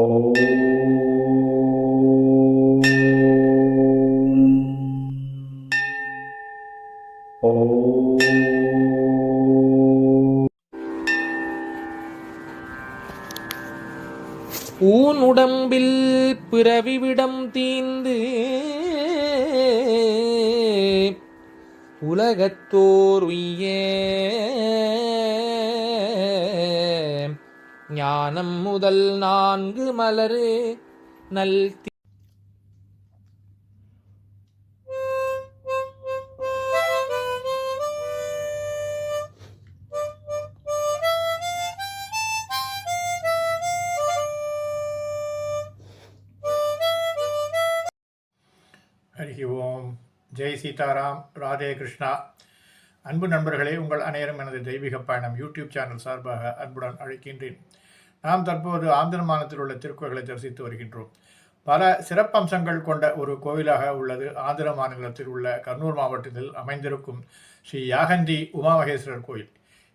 ஊன் உடம்பில் பிறவிவிடம் தீந்து உலகத்தோர் உய்ய ஞானம் முதல் நான்கு மலரு நல் ஹரி ஓம். ஜெய் சீதாராம். ராதே கிருஷ்ணா. அன்பு நண்பர்களே உங்கள் அனைவரும் எனது தெய்வீக பயணம் யூடியூப் சேனல் சார்பாக அன்புடன் அழைக்கின்றேன். நாம் தற்போது ஆந்திர மாநிலத்தில் உள்ள திருக்கோயில்களை தரிசித்து வருகின்றோம். பல சிறப்பம்சங்கள் கொண்ட ஒரு கோவிலாக உள்ளது. ஆந்திர மாநிலத்தில் உள்ள கர்னூல் மாவட்டத்தில் அமைந்திருக்கும் ஸ்ரீ யாகந்தி உமாமகேஸ்வரர் கோயில்.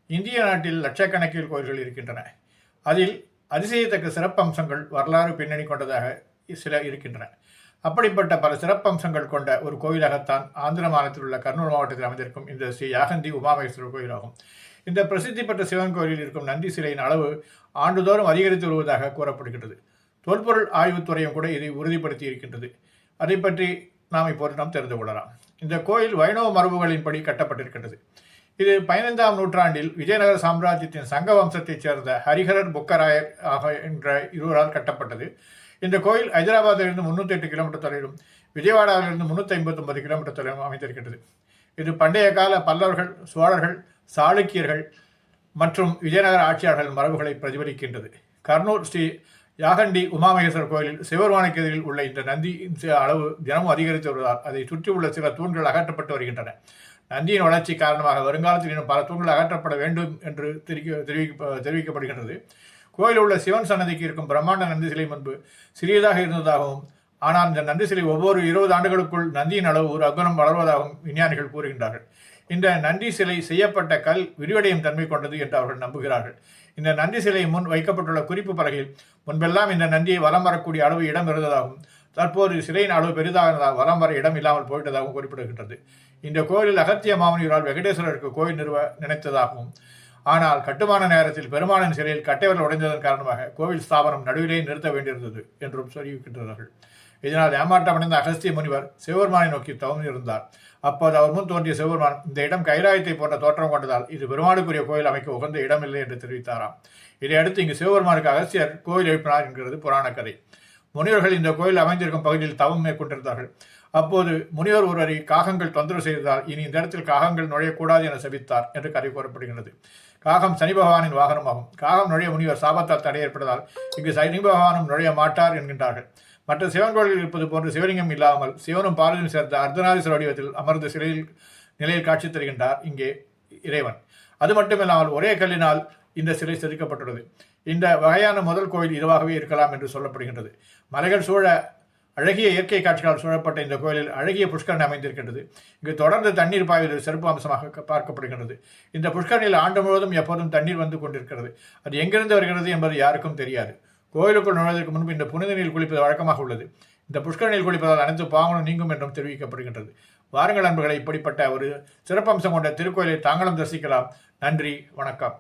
இந்திய நாட்டில் லட்சக்கணக்கில் கோயில்கள் இருக்கின்றன. அதில் அதிசயத்தக்க சிறப்பம்சங்கள் வரலாறு பின்னணி கொண்டதாக சில இருக்கின்றன. அப்படிப்பட்ட பல சிறப்பம்சங்கள் கொண்ட ஒரு கோயிலாகத்தான் ஆந்திர மாநிலத்தில் உள்ள கர்னூல் மாவட்டத்தில் அமைந்திருக்கும் இந்த ஸ்ரீ யாகந்தி உமாமகேஸ்வரர் கோயிலாகும். இந்த பிரசித்தி பெற்ற சிவன் கோயிலில் இருக்கும் நந்தி சிலையின் அளவு ஆண்டுதோறும் அதிகரித்து வருவதாக கூறப்படுகின்றது. தொல்பொருள் ஆய்வுத்துறையும் கூட இதை உறுதிப்படுத்தி இருக்கின்றது. அதை பற்றி நாம் இப்போது நாம் தெரிந்து கொள்ளலாம். இந்த கோயில் வைணவ மரபுகளின்படி கட்டப்பட்டிருக்கின்றது. இது பதினைந்தாம் நூற்றாண்டில் விஜயநகர சாம்ராஜ்யத்தின் சங்க வம்சத்தைச் சேர்ந்த ஹரிஹரர் புக்கராயர் ஆக என்ற இருவரால் கட்டப்பட்டது. இந்த கோயில் ஹைதராபாத்திலிருந்து முன்னூற்றி எட்டு கிலோமீட்டர் தொலைவிலும் விஜயவாடாவிலிருந்து முன்னூற்றி ஐம்பத்தொன்பது கிலோமீட்டர் தொலைவிலும் அமைந்திருக்கின்றது. இது பண்டைய கால பல்லவர்கள் சோழர்கள் சாளுக்கியர்கள் மற்றும் விஜயநகர ஆட்சியாளர்கள் மரபுகளை பிரதிபலிக்கின்றது. கர்னூர் ஸ்ரீ யாகண்டி உமாமகேஸ்வரர் கோயிலில் சிவபெருமானுக்கு எதிரில் உள்ள இந்த நந்தியின் அளவு தினமும் அதிகரித்து வருவதால் அதை சுற்றியுள்ள சில தூண்கள் அகற்றப்பட்டு வருகின்றன. நந்தியின் வளர்ச்சி காரணமாக வருங்காலத்தில் இன்னும் பல தூண்கள் அகற்றப்பட வேண்டும் என்று தெரிவிக்க தெரிவிக்க தெரிவிக்கப்படுகின்றது. கோயிலில் உள்ள சிவன் சன்னதிக்கு இருக்கும் பிரம்மாண்ட நந்தி சிலை முன்பு சிறியதாக இருந்ததாகவும் ஆனால் இந்த நந்தி சிலை ஒவ்வொரு இருபது ஆண்டுகளுக்குள் நந்தியின் அளவு ஒரு அங்குலம் வளர்வதாகவும் விஞ்ஞானிகள் கூறுகின்றார்கள். இந்த நந்தி சிலை செய்யப்பட்ட கல் விரிவடையும் தன்மை கொண்டது என்று அவர்கள் நம்புகிறார்கள். இந்த நந்தி சிலை முன் வைக்கப்பட்டுள்ள குறிப்பு பலகையில் முன்பெல்லாம் இந்த நந்தியை வலம் வரக்கூடிய அளவு இடம் இருந்ததாகவும் தற்போது சிலையின் அளவு பெரிதானதால் வலம் வர இடம் இல்லாமல் போயிட்டதாகவும் குறிப்பிடுகின்றது. இந்த கோயிலில் அகத்திய மாமுனிவரால் வெங்கடேஸ்வரருக்கு கோயில் நிறுவ நினைத்ததாகவும் ஆனால் கட்டுமான நேரத்தில் பெருமானின் சிலையில் கட்டைவர்கள் உடைந்ததன் காரணமாக கோவில் ஸ்தாபனம் நடுவிலே நிறுத்த வேண்டியிருந்தது என்றும் தெரிவிக்கின்றார்கள் இதனால் ஏமாற்றமடைந்த அகஸ்திய முனிவர் சிவபெருமானை நோக்கி தவம் இருந்தார். அப்போது அவர் முன் தோன்றிய சிவபெருமான் இந்த இடம் கைராயத்தை போன்ற தோற்றம் கொண்டதால் இது பெருமாளுக்குரிய கோயில் அமைக்க உகந்த இடமில்லை என்று தெரிவித்தாராம். இதையடுத்து இங்கு சிவபெருமானுக்கு அகஸ்தியர் கோயில் எழுப்பினார் என்கிறது புராண கதை முனிவர்கள் இந்த கோயில் அமைந்திருக்கும் பகுதியில் தவம் மேற்கொண்டிருந்தார்கள். அப்போது முனிவர் ஒருவரை காகங்கள் தொந்தரவு செய்ததால் இனி இந்த இடத்தில் காகங்கள் நுழையக்கூடாது என செபித்தார் என்று கதை கூறப்படுகிறது காகம் சனி பகவானின் வாகனமாகும். காகம் நுழைய முனிவர் சாபத்தால் தடை ஏற்பட்டதால் இங்கு சனி பகவானும் நுழைய மாட்டார் என்கின்றார்கள். மற்ற சிவன் கோயில்களில் இருப்பது போன்று சிவலிங்கம் இல்லாமல் சிவனும் பார்வதியும் சேர்ந்த அர்த்தநாதீஸ்வர வடிவத்தில் அமர்ந்த சிலையில் நிலையில் காட்சி தருகின்றார் இங்கே இறைவன். அது மட்டுமில்லாமல் ஒரே கல்லினால் இந்த சிலை செதுக்கப்பட்டுள்ளது. இந்த வகையான முதல் கோயில் இதுவாகவே இருக்கலாம் என்று சொல்லப்படுகின்றது. மலைகள் சூழ அழகிய இயற்கை காட்சிகளால் சூழப்பட்ட இந்த கோயிலில் அழகிய புஷ்கரணி அமைந்திருக்கின்றது. இங்கு தொடர்ந்து தண்ணீர் பாய்வது சிறப்பு அம்சமாக பார்க்கப்படுகின்றது. இந்த புஷ்கரணியில் ஆண்டு முழுவதும் எப்போதும் தண்ணீர் வந்து கொண்டிருக்கிறது. அது எங்கிருந்து வருகிறது என்பது யாருக்கும் தெரியாது. கோயிலுக்குள் நுழைவதற்கு முன்பு இந்த புனித நீர் குளிப்பது வழக்கமாக உள்ளது. இந்த புஷ்கரணியில் குளிப்பதால் அனைத்து பாவங்களும் நீங்கும் என்றும் தெரிவிக்கப்படுகின்றது. வாருங்கள் அன்புகளை இப்படிப்பட்ட ஒரு சிறப்பம்சம் கொண்ட திருக்கோயிலை தாங்களும் தரிசிக்கலாம். நன்றி வணக்கம்.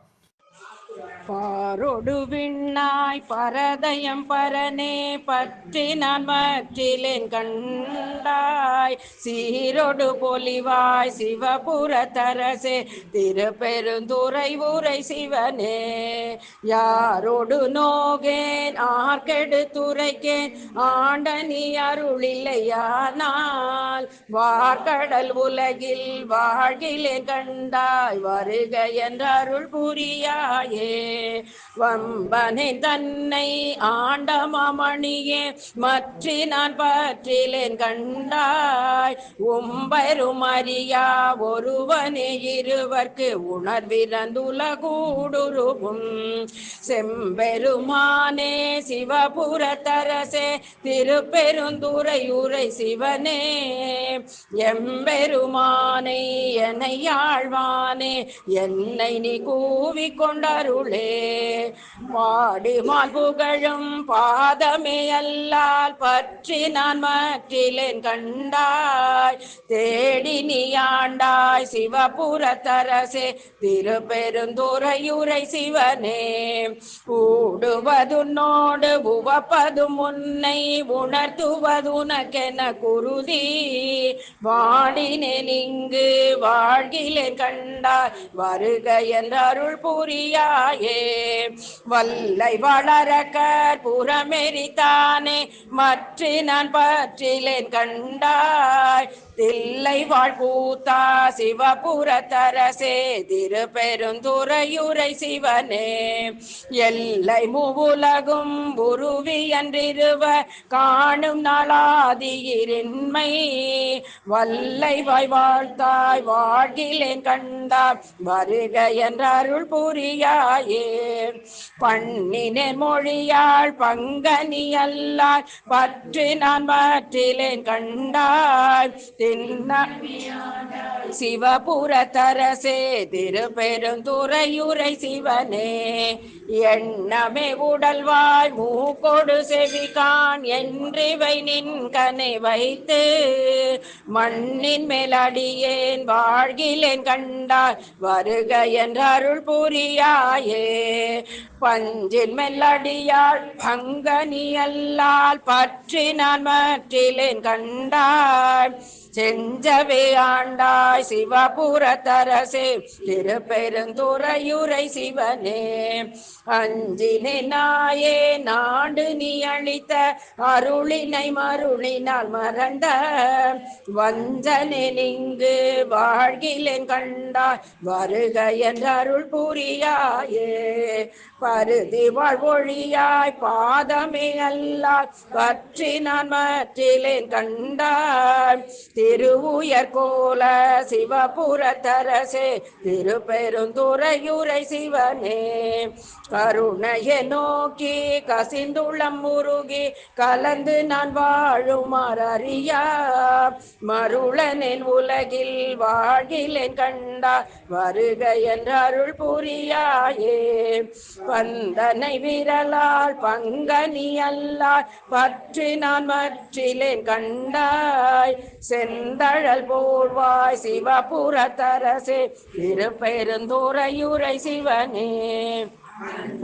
பாரொடு விண்ணாய் பரதயம் பரனே பற்றி நான் மற்றிலேன் கண்டாய். சீரொடு பொலிவாய் சிவபுர தரசே திருப்பெருந்துரை உரை சிவனே. யாரோடு நோகேன்? ஆர்கெடு துரைக்கேன்? ஆண்டனி அருளில்லையானால். வார்கடல் உலகில் வாழ்கிலே கண்டாய் வருக என்ற அருள் புரியாயே. வம்பனை தன்னை ஆண்டமணியே மற்றி நான் பற்றிலேன் கண்டாய். உம்பெரும் அறியா ஒருவனே இருவர்க்கு உணர்விறந்துலகூடுருவும். செம்பெருமானே சிவபுரத்தரசே திருப்பெருந்துறை உரை சிவனே. எம்பெருமானை என்னை ஆழ்வானே என்னை நீ கூவிக் கொண்டருளே பாடிமால் புகழும் பாதமே அல்லால் பற்றி நான் மற்றிலேன் கண்டாய். தேடி நீ ஆண்டாய் சிவபுரத்தரசே திருப்பெருந்துறையுரை சிவனே. கூடுவதுன்னோடு உவப்பதும் உன்னை உணர்த்துவதுனக்கென குருதி. வாடினேன் இங்கு வாழ்கிலேன் கண்டாய் வருக என்ற அருள் புரியாயே. வல்லை வளர கற்புறமெறித்தானே மற்ற நான் பற்றிலேன் கண்டாய். தில்லை வாழ்பூத்தா சிவபுரத்தரசே திருப்பெருந்துறையுரை சிவனே. எல்லை மூவுலகும் உருவி என்றிருவ காணும் நாளாதியிரின்மை வல்லை வாய் வாழ்த்தாய் வாழ்கிலேன் கண்டார் வருக என்ற அருள் புரியாயே. பண்ணினேன் மொழியாள் பங்கனி அல்லாய் பற்றி நான் மற்றிலேன் கண்டாய். சிவபுரத்தரசே திருப்பெருந்துறையுரை சிவனே. எண்ணமே உடல்வாய் மூக்கொடு செவிகான் என்றிவை நின் கனை வைத்து மண்ணின் மேலடியேன் வாழ்கிலேன் கண்டாய் வருக என்ற அருள் புரியாயே. பஞ்சில் மெல்லடியாள் பங்கனி அல்லால் பற்றி நான் மற்றிலேன் கண்டாய். செஞ்சவே ஆண்டாய் சிவபுரத்தரசே திருப்பெருந்துறையுரை சிவனே. அஞ்சினே நாயே நாடு நீ அளித்த அருளினை மருளினால் மறந்த. வஞ்சனே நிங்கு வாழ்கிலேன் கண்டாய் வருக என்ற அருள் புரியாயே. பருதி வாழ்வொழியாய் பாதமே அல்லாய் பற்றி நான் மற்றிலேன் கண்டாய். திருவுயர் கோல சிவபுரத்தரசே திருப்பெருந்துறையுரை சிவனே. கருணைய நோக்கி கசிந்துள்ளம் முருகி கலந்து நான் வாழுமாறு அறியா மருளனின் உலகில் வாழ்கிலேன் கண்டா வருக என்ற அருள் புரியாயே. வந்தனை விரலால் பங்கனி அல்லாய் பற்றி நான் மற்றிலேன் கண்டாய். செந்தழல் போர்வாய் சிவபுரத்தரசே திருப்பெருந்துறையுரை சிவனே.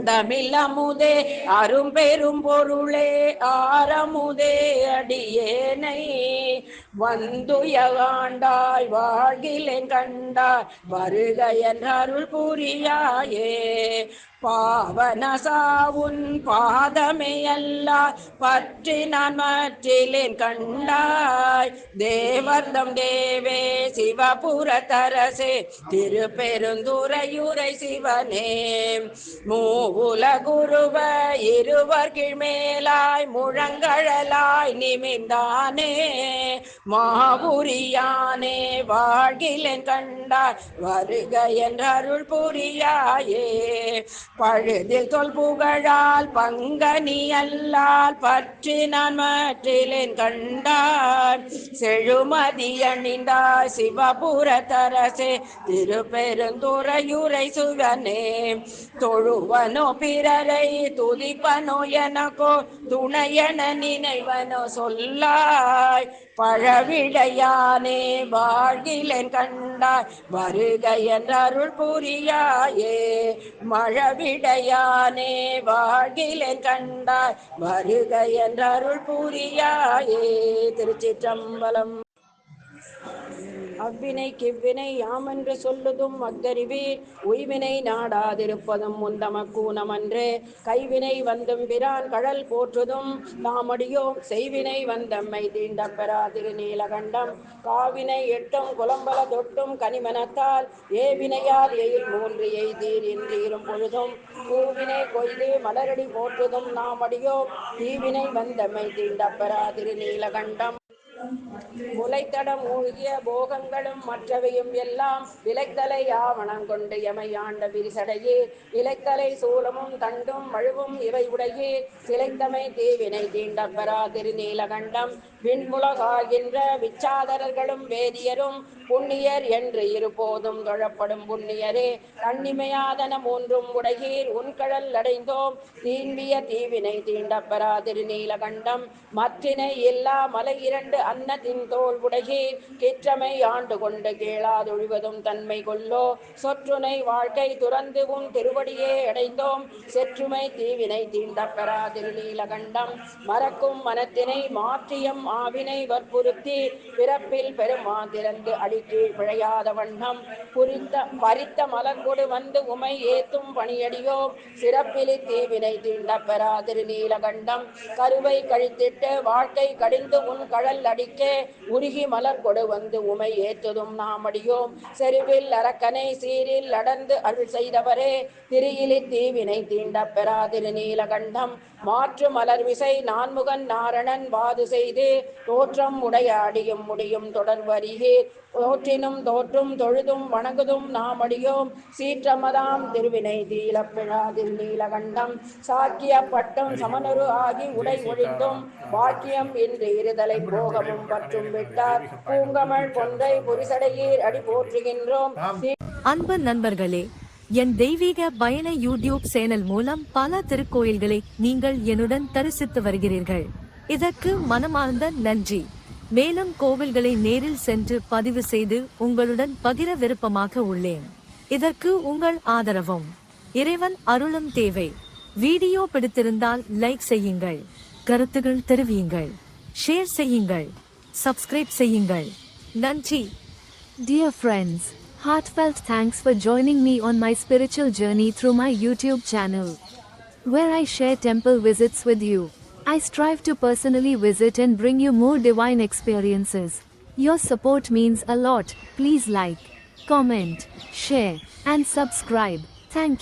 தமிழமுதே அரும் பெரும் பொருளே ஆரமுதே அடியேனை. வந்துயகாண்டாய் வாழ்கிலேன் கண்டாய் வருகையன் அருள் புரியாயே. பாவனசாவுன் பாதமே பற்றி நான் மற்றிலேன் கண்டாய். தேவர்தம் தேவே சிவபுரத்தரசே திருப்பெருந்துரையுரை சிவனே. மூவுல குருவ இருவர் கிழ்மேலாய் முழங்கழலாய் நிமிந்தானே மாபுரியானே வாழ்கிலேன் கண்டாய் வருக என்ற அருள் புரியாயே. பழுதில் தொல் புகழால் பங்கனி அல்லால் பற்றி நான் மற்றிலேன் கண்டாய் செழுமதி அணிந்தாய் சிவபுரத்தரசே திருப்பெருந்துறையுரை சுகனே. தொழுவனோ பிறரை துதிப்பனோ எனக்கோ துணையன நினைவனோ சொல்லாய் பழவிடையானே வாழ்கிலேன் கண்டாய் வருக என்ற அருள் புரியாயே மழவிடையானே வாழ்கிலேன் கண்டாய் வருக என்ற அருள் புரியாயே திருச்சிற்றம்பலம். அவ்வினை கிவ்வினை யாமென்று சொல்லுதும் அக்கறிவீர் உய்வினை நாடாதிருப்பதும் முந்தமக்கூனமன்றே கைவினை வந்தும் பிரான் கடல் போற்றுதும் நாமடியோம் செய்வினை வந்தம்மை தீண்ட பெறா திருநீலகண்டம். காவினை எட்டும் குலம்பல தொட்டும் கனிமனத்தால். ஏவினையால் எயில் மூன்று எய்தீர் இன்றீரும் பொழுதும் பூவினை கொய்து மலரடி போற்றுதும் நாமடியோம். தீவினை வந்தம்மை தீண்ட பெறா திருநீலகண்டம். முளைத்தடம் மூழ்கிய போகங்களும் மற்றவையும் எல்லாம் விலைத்தலை ஆவணம் கொண்டு எமையாண்ட விரிசடையே. இலைத்தலை சூலமும் தண்டும் மழுவும் இவை உடையே சிலைத்தமை தீவினை தீண்டப்பரா திருநீலகண்டம். விண்முலகாகின்ற விச்சாதரர்களும் வேதியரும் புண்ணியர் என்று இருபோதும் தொழப்படும் புண்ணியரே. தன்னிமையாதன மூன்றும் உடையீர் உன்கழல் அடைந்தோம். தீன்பிய தீவினை தீண்டப்பெறா திருநீலகண்டம். மற்றினை இல்லா மலை இரண்டு அன்னத்தின் தோல் உடையீர். கிற்றமை ஆண்டு கொண்டு கீழாதொழிவதும் தன்மை கொல்லோ சொற்றுனை வாழ்க்கை துறந்து உன் திருவடியே அடைந்தோம். செற்றுமை தீவினை தீண்டப்பெறா திருநீலகண்டம். மறக்கும் மனத்தினை மாற்றியம் ஆவினை வற்புறுத்தி பிறப்பில் பெருமா திறந்து அடிக்கு பிழையாத வண்ணம் புரித்த பறித்த மலர்கொடு வந்து உமை ஏத்தும் பணியடியோ சிறப்பிலி தீவினை தீண்டப்பெறா திருநீலகண்டம். கருவை கழித்திட்டு வாழ்க்கை கடிந்து உன் கழல் அடிக்கே உருகி மலர் கொடு வந்து உமை ஏற்றுதும் நாம் அடியோம். செருவில் அரக்கனை சீரில் அடர்ந்து அருள் செய்தவரே திரியிலி தீவினை தீண்டப் பெறா திருநீலகண்டம். மாற்று மலர் விசை நான்முகன் நாரணன் வாது செய்து தோற்றம் உடையாடியும் முடியும் தொடர்வரியே தோற்றினும் தோற்றும் தொழுதும் வணங்குதும் நாம் அடியோம். சீற்றமதாம் திருவினை தீலப்பிழா திருநீலகண்டம் சாக்கிய பட்டம் சமனரு ஆகி உடை ஒழிந்தும். வாக்கியம் என்று இருதலை போகமும் பற்றும் விட்டார். பூங்கமள் கொன்றை புரிசடையீர் அடி போற்றுகின்றோம். அன்பு நண்பர்களே என் தெய்வீக பயண யூடியூப் சேனல் மூலம் பல திருக்கோயில்களை நீங்கள் என்னுடன் தரிசித்து வருகிறீர்கள். இதற்கு மனமார்ந்த நன்றி. மேலும் கோவில்களை நேரில் சென்று பதிவு செய்து உங்களுடன் பகிர விருப்பமாக உள்ளேன். இதற்கு உங்கள் ஆதரவும். இறைவன் அருளும் தேவை. வீடியோ பிடித்திருந்தால் லைக் செய்யுங்கள். கருத்துகள் தெரிவியுங்கள். ஷேர் செய்யுங்கள். சப்ஸ்கிரைப் செய்யுங்கள். நன்றி. Dear friends heartfelt thanks for joining me on my spiritual journey through my YouTube channel, where I share temple visits with you. I strive to personally visit and bring you more divine experiences. Your support means a lot. Please like, comment, share, and subscribe. Thank you.